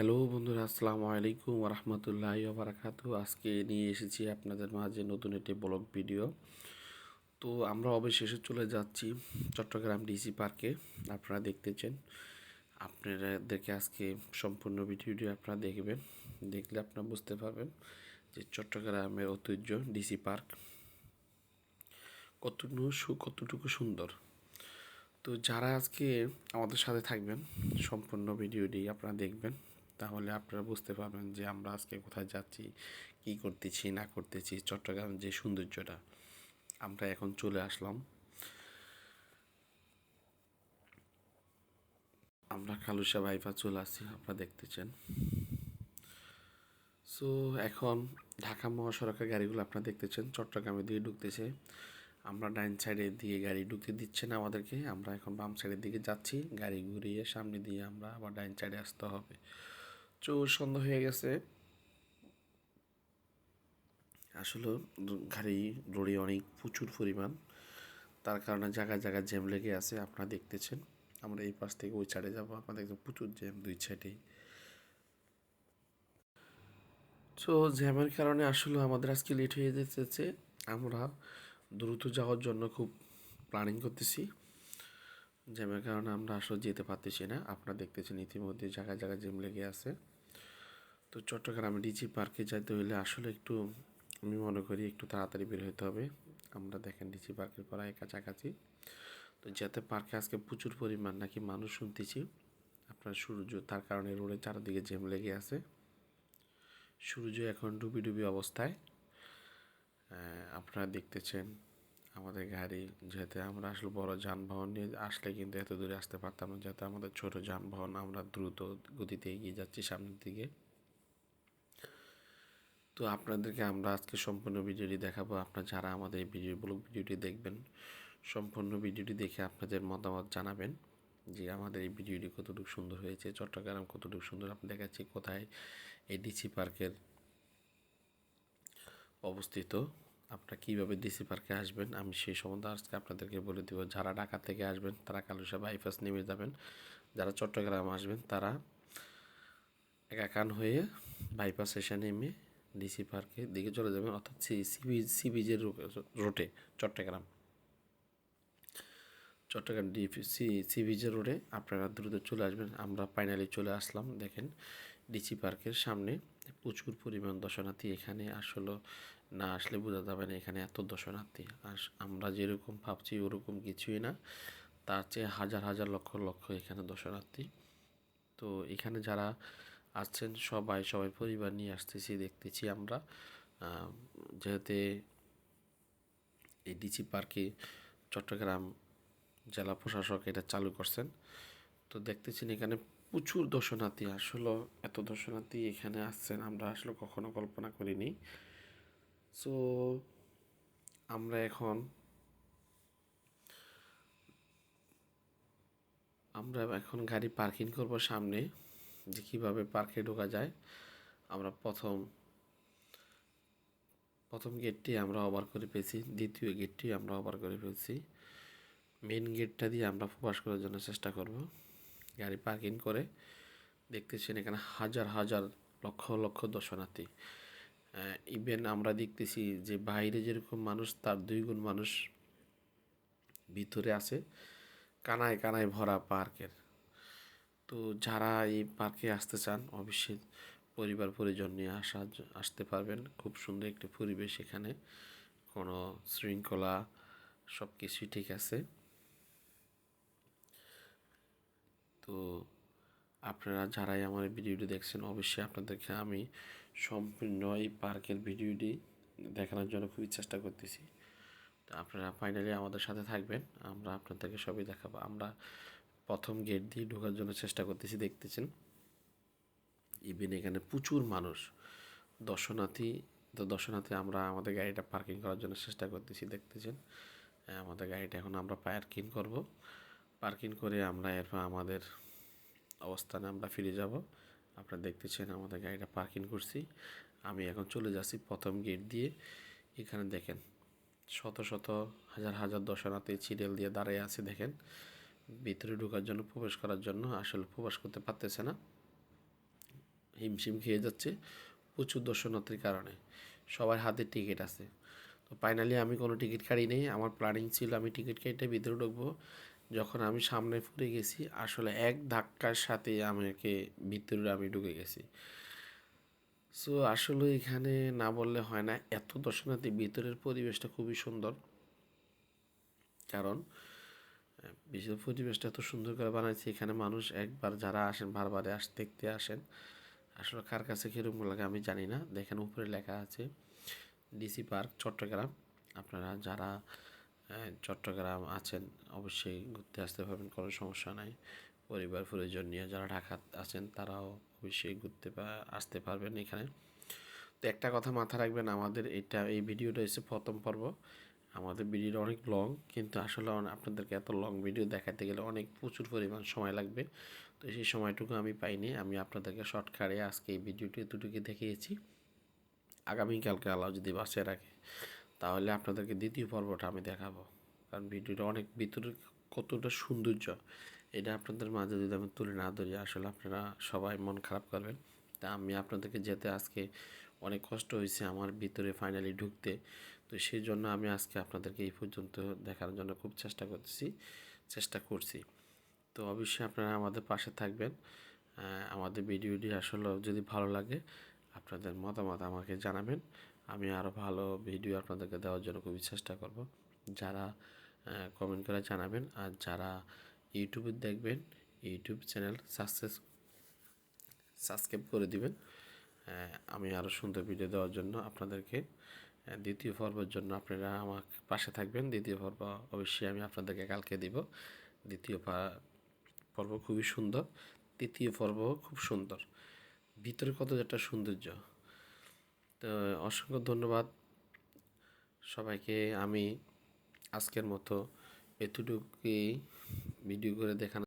Hello বন্ধুরা, আসসালামু আলাইকুম রহমতুল্লাহ বারাকাতু আজকে নিয়ে এসেছি আপনাদের মাঝে নতুন একটি ব্লগ ভিডিও। তো আমরা অবশেষে চলে যাচ্ছি চট্টগ্রাম ডিসি পার্কে। আপনারা দেখতেছেন, আপনাদেরকে আজকে সম্পূর্ণ ভিডিওটি আপনারা দেখবেন। দেখলে আপনারা বুঝতে পারবেন যে চট্টগ্রামের ঐতিহ্য ডিসি পার্ক। কতটুকু কতটুকু সুন্দর। তো যারা আজকে আমাদের সাথে থাকবেন, সম্পূর্ণ ভিডিওটি আপনারা দেখবেন। তাহলে আপনারা বুঝতে পারবেন যে আমরা আজকে কোথায় যাচ্ছি, কি করতেছি, না করতেছি, চট্টগ্রাম যে সৌন্দর্যটা। আমরা এখন চলে আসলাম। আমরা কালুসা বাইপা চলে আসছি, আপনারা দেখতেছেন। সো এখন ঢাকা মহাসড়কের গাড়িগুলো আপনারা দেখতেছেন, চট্টগ্রামে দিয়ে ঢুকতেছে। আমরা ডাইন সাইডে দিয়ে গাড়ি ঢুকতে দিচ্ছে না আমাদেরকে। আমরা এখন বাম সাইডের দিকে যাচ্ছি, গাড়ি ঘুরিয়ে সামনে দিয়ে আমরা আবার ডাইন সাইডে আসতে হবে। চো সন্ধ্যা হয়ে গেছে। আসলে গাড়ি রোডে অনেক প্রচুর পরিমাণ। তার কারণে জায়গায় জায়গায় জ্যাম লেগে আছে, আপনারা দেখতেছেন। আমরা এই পাশ থেকে ওই সাইডে যাব আপনারা দেখছেন প্রচুর জ্যাম দুই সাইডেই তো জ্যামের কারণে আসলে আমাদের আজকে লেট হয়ে যেতেছে। আমরা দ্রুত যাওয়ার জন্য খুব প্ল্যানিং করতেছি। জ্যামের কারণে আমরা আসলে যেতে পারতেছি না। আপনারা দেখতেছেন ইতিমধ্যে জায়গায় জায়গায় জ্যাম লেগে আছে। তো চট্টগ্রামে ডিজি পার্কে যাইতে হলে আসলে একটু, আমি মনে করি একটু তাড়াতাড়ি বের হতে হবে। আমরা দেখেন ডিজি পার্কের প্রায় কাছাকাছি। তো যাতে পার্কে আজকে প্রচুর পরিমাণ নাকি মানুষ শুনতেছি, আপনার সূর্য তার কারণে রোডের চারদিকে জ্যাম লেগে আছে। সূর্য এখন ডুবি ডুবি অবস্থায়। আপনারা দেখতেছেন আমাদের গাড়ি, যাতে আমরা আসলে বড় যানবাহন নিয়ে আসলে কিন্তু এত দূরে আসতে পারতাম না, যাতে আমাদের ছোট যানবাহন আমরা দ্রুত গতিতে এগিয়ে যাচ্ছি সামনের দিকে। তো আপনাদেরকে আমরা আজকে সম্পূর্ণ ভিডিওটি দেখাবো। আপনার যারা আমাদের এই ভিডিও ব্লগ ভিডিওটি দেখবেন, সম্পূর্ণ ভিডিওটি দেখে আপনাদের মতামত জানাবেন যে আমাদের এই ভিডিওটি কতটুকু সুন্দর হয়েছে, চট্টগ্রাম কতটুকু সুন্দর আপনি দেখাচ্ছি কোথায় এই ডিসি পার্কের অবস্থিত, আপনারা কীভাবে ডিসি পার্কে আসবেন, আমি সেই সম্বন্ধে আজকে আপনাদেরকে বলে দেবো। যারা ঢাকা থেকে আসবেন, তারা কালুসা বাইপাস নেমে যাবেন। যারা চট্টগ্রাম আসবেন, তারা একাকান হয়ে বাইপাস এসে নেমে ডিসি পার্কের দিকে চলে যাবেন, অর্থাৎ সি সি বিচের রোডে চট্টগ্রাম। চট্টগ্রাম সি সি বিচের রোডে আপনারা দ্রুত চলে আসবেন। আমরা ফাইনালি চলে আসলাম, দেখেন ডিসি পার্কের সামনে। প্রচুর পরিমাণ দর্শনার্থী এখানে, আসলে না আসলে বোঝা যাবে না এখানে এত দর্শনার্থী। আর আমরা যেরকম ভাবছি ওরকম কিছুই না, তার চেয়ে হাজার হাজার লক্ষ লক্ষ এখানে দর্শনার্থী। তো এখানে যারা আসছেন সবাই সবাই পরিবার নিয়ে আসতেছি, দেখতেছি আমরা। যেহেতু এই ডিসি পার্কে চট্টগ্রাম জেলা প্রশাসক এটা চালু করছেন, তো দেখতেছেন এখানে প্রচুর দর্শনার্থী, আসলে এত দর্শনার্থী এখানে আসছেন, আমরা আসলে কখনো কল্পনা করিনি। সো আমরা এখন আমরা এখন গাড়ি পার্কিং করব সামনে। যে কীভাবে পার্কে ঢোকা যায়, আমরা প্রথম প্রথম গেটটি আমরা ওভার করে পেয়েছি দ্বিতীয় গেটটি আমরা ওভার করে ফেলছি। মেন গেটটা দিয়ে আমরা প্রবাস করার জন্য চেষ্টা করব। গাড়ি পার্কিং করে দেখতেছেন এখানে হাজার হাজার লক্ষ লক্ষ দর্শনার্থী। ইভেন আমরা দেখতেছি যে বাইরে যেরকম মানুষ, তার দুই গুণ মানুষ ভিতরে আছে, কানায় কানায় ভরা পার্কের। তো যারা এই পার্কে আসতে চান, অবশ্যই পরিবার পরিজন নিয়ে আসা, আসতে পারবেন। খুব সুন্দর একটি পরিবেশ এখানে। কোনো শৃঙ্খলা সব কিছুই ঠিক আছে। তো আপনারা যারাই আমার ভিডিওটি দেখছেন, অবশ্যই আপনাদেরকে আমি সম্পূর্ণ এই পার্কের ভিডিওটি দেখানোর জন্য খুবই চেষ্টা করতেছি। তো আপনারা ফাইনালি আমাদের সাথে থাকবেন। আমরা আপনাদেরকে সবই দেখাবো। আমরা প্রথম গেট দিয়ে ঢোকার জন্য চেষ্টা করতেছি দেখতেছেন। ইভেন এখানে প্রচুর মানুষ। দর্শনার্থী তো দর্শনার্থী, আমরা আমাদের গাড়িটা পার্কিং করার জন্য চেষ্টা করতেছি দেখতেছেন। আমাদের গাড়িটা এখন আমরা পার্কিং করব। পার্কিং করে আমরা এরপর আমাদের অবস্থানে আমরা ফিরে যাব। আপনারা দেখতেছেন আমাদের গাড়িটা পার্কিং করছি। আমি এখন চলে যাচ্ছি প্রথম গেট দিয়ে। এখানে দেখেন, শত শত, হাজার হাজার দর্শনার্থী চিরিয়াল দিয়ে দাঁড়িয়ে আছে, দেখেন। ভিতরে ঢোকার জন্য, প্রবেশ করার জন্য আসলে প্রবেশ করতে পারতেছে না। হিমশিম খেয়ে যাচ্ছে প্রচুর দর্শনার্থীর কারণে। সবার হাতে টিকিট আছে। তো ফাইনালি আমি কোনো টিকিট কাটি নেই, আমার প্ল্যানিং ছিল আমি টিকিট কেটে ভিতরে ঢুকবো। যখন আমি সামনে ফুরে গেছি, আসলে এক ধাক্কার সাথে আমাকে ভিতরে আমি ঢুকে গেছি। সো আসলে এখানে না বললে হয় না, এত দর্শনার্থী ভিতরের পরিবেশটা খুবই সুন্দর। কারণ বিশেষ পরিবেশটা এত সুন্দর করে বানাইছে, এখানে মানুষ একবার যারা আসেন, বারবারে আস, দেখতে আসেন। আসলে কার কাছে কীরকম লাগে আমি জানি না। দেখেন উপরে লেখা আছে ডিসি পার্ক চট্টগ্রাম। আপনারা যারা চট্টগ্রাম আছেন, অবশ্যই ঘুরতে আসতে পারবেন, কোনো সমস্যা নাই। পরিবার, পরিজন নিয়ে যারা ঢাকা আছেন, তারাও অবশ্যই ঘুরতে আসতে পারবেন এখানে। তো একটা কথা মাথা রাখবেন, আমাদের এটা, এই ভিডিওটা হচ্ছে প্রথম পর্ব। আমাদের ভিডিওটা অনেক লং কিন্তু আসলে আপনাদেরকে এত লং ভিডিও দেখাতে গেলে অনেক প্রচুর পরিমাণ সময় লাগবে। তো সেই সময়টুকু আমি পাইনি, আমি আপনাদেরকে শর্টকাটে আজকে এই ভিডিওটি এতটুকু দেখিয়েছি। আগামীকালকে আল্লাহ যদি বাঁচিয়ে রাখে, তাহলে আপনাদেরকে দ্বিতীয় পর্বটা আমি দেখাবো। কারণ ভিডিওটা অনেক ভিতরে কতটা সৌন্দর্য, এটা আপনাদের মাঝে যদি আমি তুলে না ধরি, আসলে আপনারা সবাই মন খারাপ করবেন। তা আমি আপনাদেরকে যেতে আজকে অনেক কষ্ট হয়েছে আমার ভিতরে ফাইনালি ঢুকতে। তো সেই জন্য আমি আজকে আপনাদেরকে এই পর্যন্ত দেখার জন্য খুব চেষ্টা করতেছি, চেষ্টা করছি। তো অবশ্যই আপনারা আমাদের পাশে থাকবেন। আমাদের ভিডিওটি আসলে যদি ভালো লাগে, আপনাদের মতামত আমাকে জানাবেন। আমি আরও ভালো ভিডিও আপনাদেরকে দেওয়ার জন্য খুবই চেষ্টা করব। যারা কমেন্ট করে জানাবেন আর যারা ইউটিউবে দেখবেন ইউটিউব চ্যানেল সাকসেস, সাবস্ক্রাইব করে দিবেন। আমি আরও সুন্দর ভিডিও দেওয়ার জন্য আপনাদেরকে দ্বিতীয় পর্বের জন্য আপনারা আমার পাশে থাকবেন। দ্বিতীয় পর্ব অবশ্যই আমি আপনাদেরকে কালকে দিব। দ্বিতীয় পর্ব খুবই সুন্দর। তৃতীয় পর্ব খুব সুন্দর। ভিতরে কত একটা সৌন্দর্য। তো অসংখ্য ধন্যবাদ। সবাইকে আমি আজকের মতো এতটুকুই ভিডিও করে দেখানো